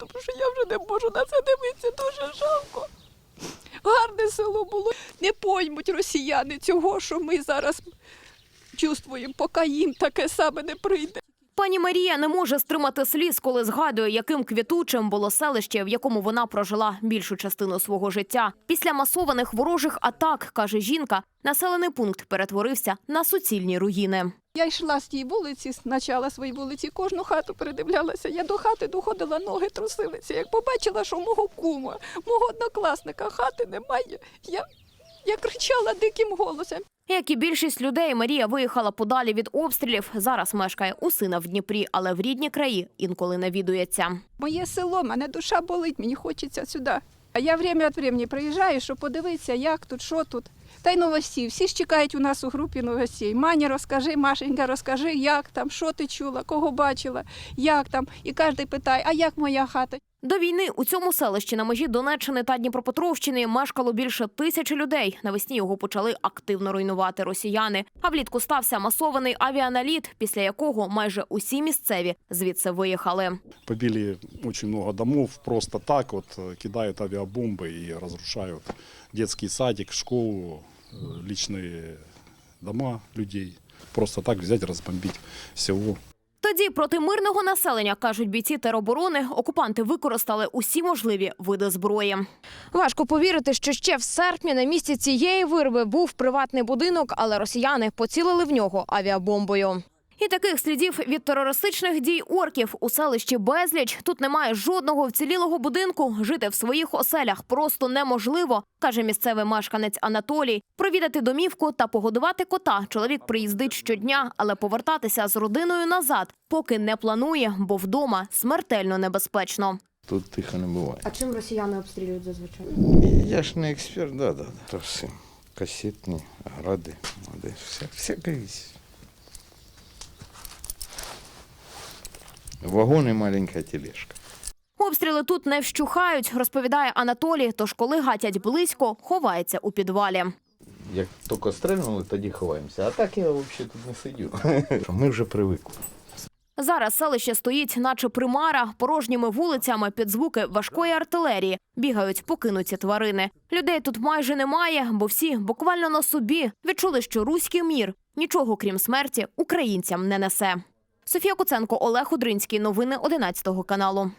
тому що я вже не можу на це дивитися, дуже жалко. Гарне село було. Не поймуть росіяни цього, що ми зараз чувствуємо, поки їм таке саме не прийде. Пані Марія не може стримати сліз, коли згадує, яким квітучим було селище, в якому вона прожила більшу частину свого життя. Після масованих ворожих атак, каже жінка, населений пункт перетворився на суцільні руїни. Я йшла з тієї вулиці, почала своїй вулиці, кожну хату передивлялася. Я до хати доходила, ноги трусилися. Як побачила, що мого кума, мого однокласника хати немає, я, я кричала диким голосом. Як і більшість людей, Марія виїхала подалі від обстрілів. Зараз мешкає у сина в Дніпрі, але в рідні краї інколи навідується. Моє село, мене душа болить, мені хочеться сюди. А я время від времени приїжджаю, щоб подивитися, як тут, що тут. Та й новості. Всі ж чекають у нас у групі новостей. Маня, розкажи, Машенька, розкажи, як там, що ти чула, кого бачила, як там. І кожен питає, а як моя хата? До війни у цьому селищі на межі Донеччини та Дніпропетровщини мешкало більше тисячі людей. Навесні його почали активно руйнувати росіяни. А влітку стався масований авіаналіт, після якого майже усі місцеві звідси виїхали. Побили очень много домов просто так, вот э, кидают авиабомбы и разрушают детский садик, школу, э, личные дома людей. Просто так взять, разбомбить село. Тоді проти мирного населення кажуть бійці тероборони, окупанти використали усі можливі види зброї. Важко повірити, що ще в серпні на місці цієї вирви був приватний будинок, але росіяни поцілили в нього авіабомбою. І таких слідів від терористичних дій орків у селищі безліч. Тут немає жодного вцілілого будинку. Жити в своїх оселях просто неможливо, каже місцевий мешканець Анатолій. Провідати домівку та погодувати кота. Чоловік приїздить щодня, але повертатися з родиною назад поки не планує, бо вдома смертельно небезпечно. Тут тихо не буває. А чим росіяни обстрілюють зазвичай? Я ж не експерт, да, да, да. То все. Касетні, гради, води, вся, всяка Вагон і маленька тележка. Обстріли тут не вщухають, розповідає Анатолій. Тож, коли гатять близько, ховається у підвалі. Як тільки стрельнули, тоді ховаємося. А так я взагалі тут не сидю. Ми вже привикли. Зараз селище стоїть, наче примара, порожніми вулицями під звуки важкої артилерії. Бігають покинуті тварини. Людей тут майже немає, бо всі буквально на собі відчули, що руський мір нічого крім смерті українцям не несе. Софія Куценко, Олег Удринський. Новини 11 каналу.